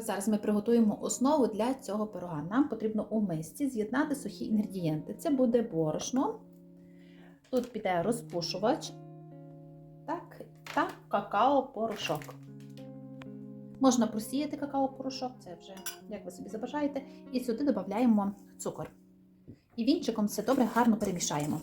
Зараз ми приготуємо основу для цього пирога. Нам потрібно у мисці з'єднати сухі інгредієнти. Це буде борошно, тут піде розпушувач так, та какао-порошок. Можна просіяти какао-порошок, це вже як ви собі забажаєте. І сюди додаємо цукор. І вінчиком все добре гарно перемішаємо.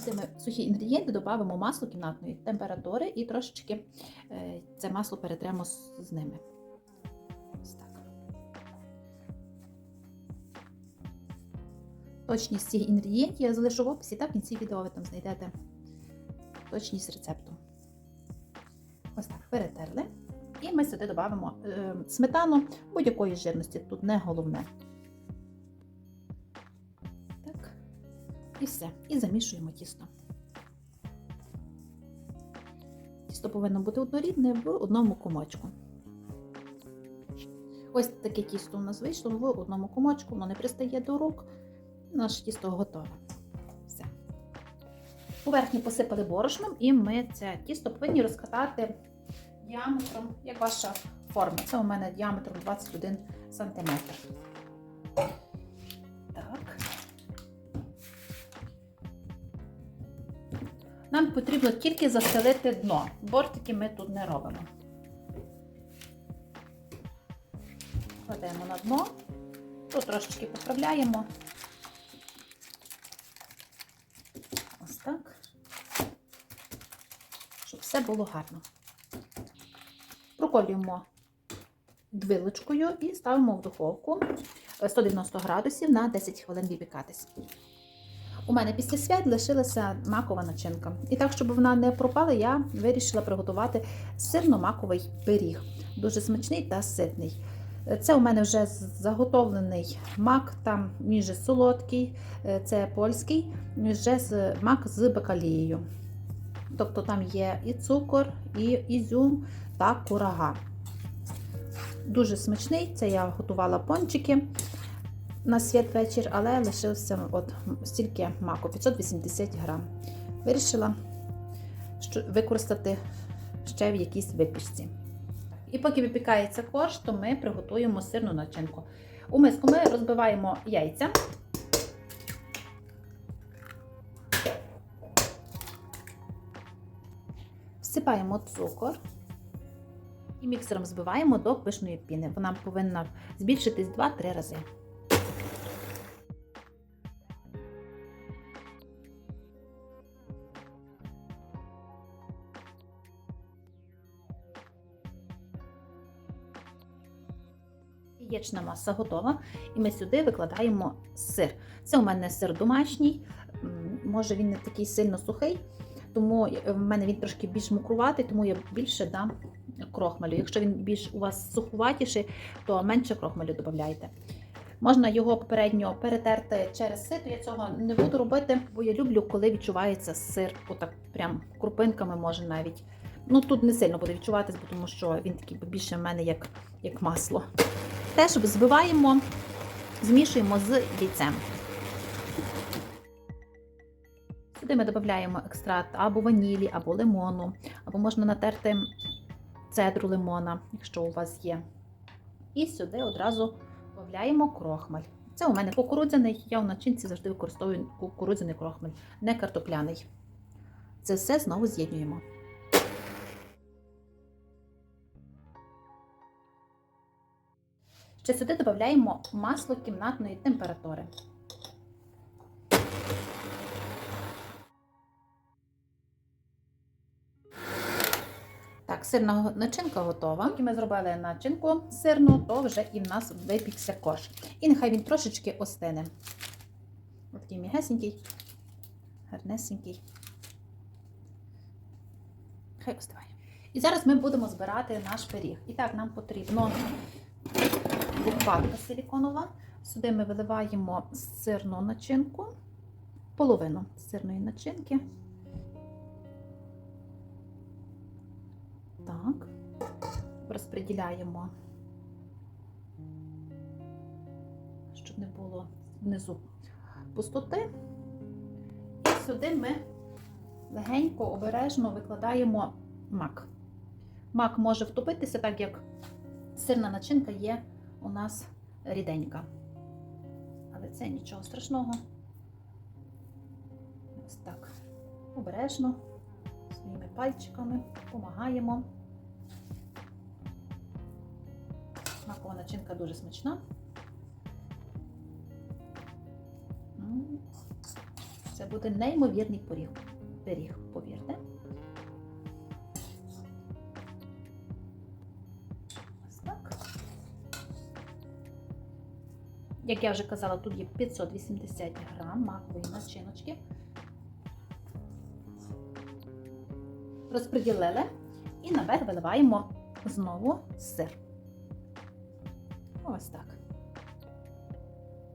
Сюди ми сухі інгредієнти додамо масло кімнатної температури і трошечки е, це масло перетремо з, ними. Ось так. Точність цих інгредієнтів я залишу в описі та в кінці відео ви там знайдете точність рецепту. Ось так, перетерли. І ми сюди додамо е, сметану будь-якої жирності, тут не головне. І все. І замішуємо тісто. Тісто повинно бути однорідне в одному комочку. Ось таке тісто у нас вийшло в одному комочку, воно не пристає до рук. Наше тісто готове. Все. Поверхні посипали борошном, і ми це тісто повинні розкатати діаметром, як ваша форма. Це у мене діаметром 21 см. Нам потрібно тільки застелити дно. Бортики ми тут не робимо. Кладемо на дно, тут трошечки поправляємо. Ось так, щоб все було гарно. Проколюємо двилочкою і ставимо в духовку 190 градусів на 10 хвилин випікатись. У мене після свят лишилася макова начинка. І так, щоб вона не пропала, я вирішила приготувати сирно-маковий пиріг. Дуже смачний та ситний. Це у мене вже заготовлений мак, там він солодкий, це польський, вже мак з бакалією. Тобто там є і цукор, і ізюм та курага. Дуже смачний, це я готувала пончики на святвечір, але лишився от стільки маку 580 грам. Вирішила використати ще в якійсь випічці. І поки випікається корж, то ми приготуємо сирну начинку. У миску ми розбиваємо яйця. Всипаємо цукор і міксером збиваємо до пишної піни. Вона повинна збільшитись 2-3 рази. Яєчна маса готова, і ми сюди викладаємо сир. Це у мене сир домашній, може він не такий сильно сухий, тому в мене він трошки більш мокруватий, тому я більше дам крохмалю. Якщо він більш у вас сухуватіший, то менше крохмалю додайте. Можна його попередньо перетерти через сито. Я цього не буду робити, бо я люблю, коли відчувається сир, отак прям крупинками може навіть. Ну тут не сильно буде відчуватись, тому що він такий більше в мене як, як масло. Теж збиваємо, змішуємо з яйцем. Сюди ми додаємо екстракт або ванілі, або лимону, або можна натерти цедру лимона, якщо у вас є. І сюди одразу додаємо крохмаль. Це у мене кукурудзяний, я в начинці завжди використовую кукурудзяний крохмаль, не картопляний. Це все знову з'єднуємо. Ще сюди додаємо масло кімнатної температури. Так, сирна начинка готова. Поки ми зробили начинку сирну, то вже і в нас випікся корж. І нехай він трошечки остине. Ось такий мігесенький, гарнесенький. Хай остиває. І зараз ми будемо збирати наш пиріг. І так, нам потрібно лопатка силіконова. Сюди ми виливаємо сирну начинку, половину сирної начинки. Так, розподіляємо, щоб не було внизу пустоти. І сюди ми легенько, обережно викладаємо мак. мак може втопитися, так як сирна начинка є у нас ріденька. Але це нічого страшного. Ось так. Обережно, своїми пальчиками допомагаємо. Макова начинка дуже смачна. Це буде неймовірний пиріг. Пиріг, повірте. Як я вже казала, тут є 580 грам макової начиночки. Розподілили і наверх виливаємо знову сир. Ось так.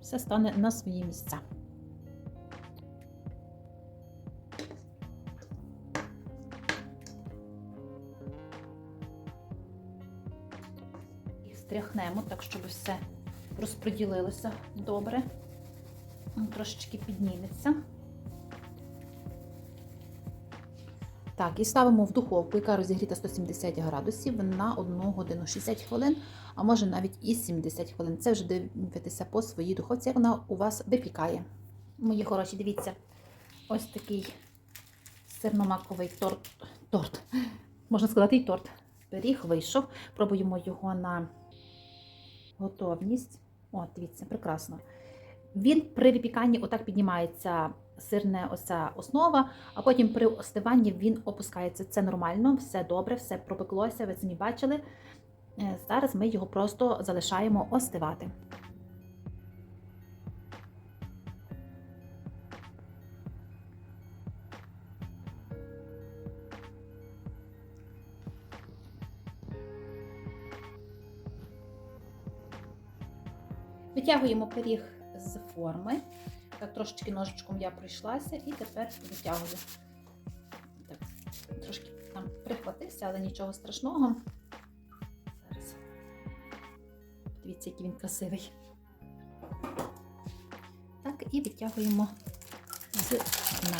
Все стане на свої місця. І стряхнемо так, щоб все розподілилося добре. Трошечки підніметься. Так, і ставимо в духовку, яка розігріта 170 градусів на 1 годину 60 хвилин, а може навіть і 70 хвилин. Це вже дивитися по своїй духовці, як вона у вас випікає. Мої хороші, дивіться, ось такий сирномаковий торт. торт. Можна сказати, і торт. Пиріг вийшов. Пробуємо його на готовність. О, дивіться, прекрасно. Він при випіканні отак піднімається сирне оця основа, а потім при остиванні він опускається. Це нормально, все добре, все пропеклося, ви самі бачили. Е, Зараз ми його просто залишаємо остивати. Витягуємо пиріг з форми. Так, трошечки ножичком я пройшлася і тепер витягую. Так, трошки там прихватився, але нічого страшного. Зараз. Дивіться, який він красивий. Так, і витягуємо з дна.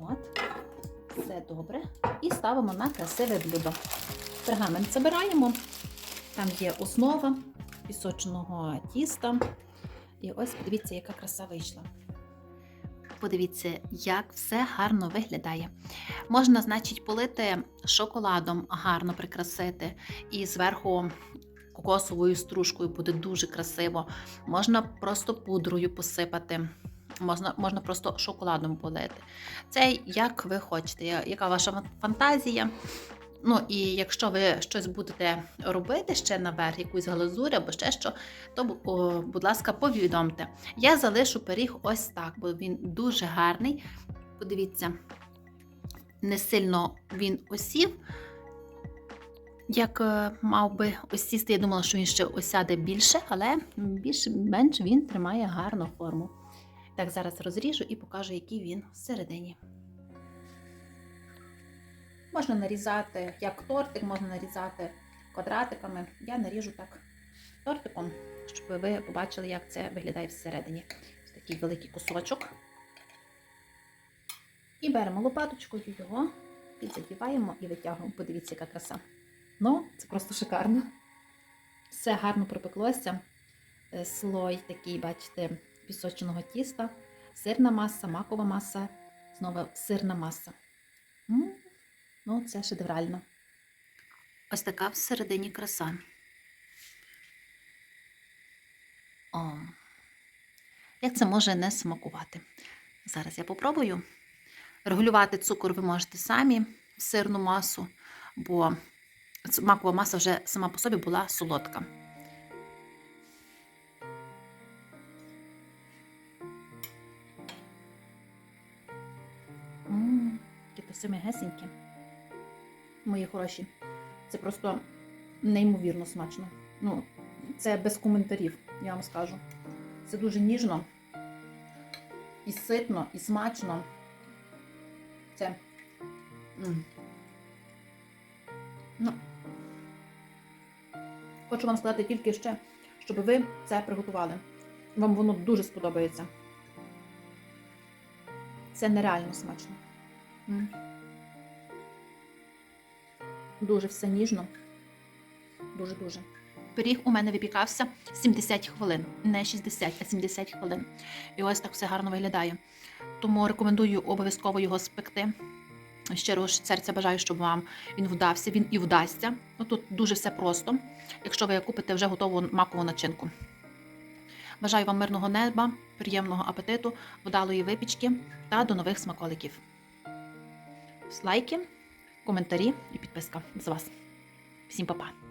От, все добре. І ставимо на красиве блюдо. Пергамент забираємо. Там є основа пісочного тіста. І ось подивіться, яка краса вийшла. Подивіться, як все гарно виглядає. Можна, значить, полити шоколадом, гарно прикрасити, і зверху кокосовою стружкою буде дуже красиво. Можна просто пудрою посипати. Можна, можна просто шоколадом полити. Це як ви хочете, яка ваша фантазія. Ну і якщо ви щось будете робити ще наверх, якусь глазурь або ще що, то, о, будь ласка, повідомте. Я залишу пиріг ось так, бо він дуже гарний. Подивіться, не сильно він осів, як е, мав би осісти. Я думала, що він ще осяде більше, але більш-менш він тримає гарну форму. Так, зараз розріжу і покажу, який він всередині. Можна нарізати як тортик, можна нарізати квадратиками. Я наріжу так тортиком, щоб ви побачили, як це виглядає всередині. Ось такий великий кусочок. І беремо лопаточкою його, підзадіваємо і витягуємо. Подивіться, яка краса. Ну, це просто шикарно. Все гарно пропеклося. Е, Слой такий, бачите, пісочного тіста, сирна маса, макова маса, знову сирна маса. М, Ну, це шедеврально. Ось така всередині краса. О, як це може не смакувати? Зараз я попробую. Регулювати цукор ви можете самі в сирну масу, бо макова маса вже сама по собі була солодка. Ммм, які то гесенькі. Мої хороші. Це просто неймовірно смачно. Ну, це без коментарів, я вам скажу. Це дуже ніжно, і ситно, і смачно. Це. Ну. Хочу вам сказати тільки ще, щоб ви це приготували. Вам воно дуже сподобається. Це нереально смачно. Дуже все ніжно. Дуже-дуже. Пиріг у мене випікався 70 хвилин, не 60, а 70 хвилин. І ось так все гарно виглядає. Тому рекомендую обов'язково його спекти. Щиро серця бажаю, щоб вам він вдався, він і вдасться. Ну, тут дуже все просто, якщо ви купите вже готову макову начинку. Бажаю вам мирного неба, приємного апетиту, вдалої випічки та до нових смаколиків. Лайки, коментарі і підписка з вас. Всім па-па!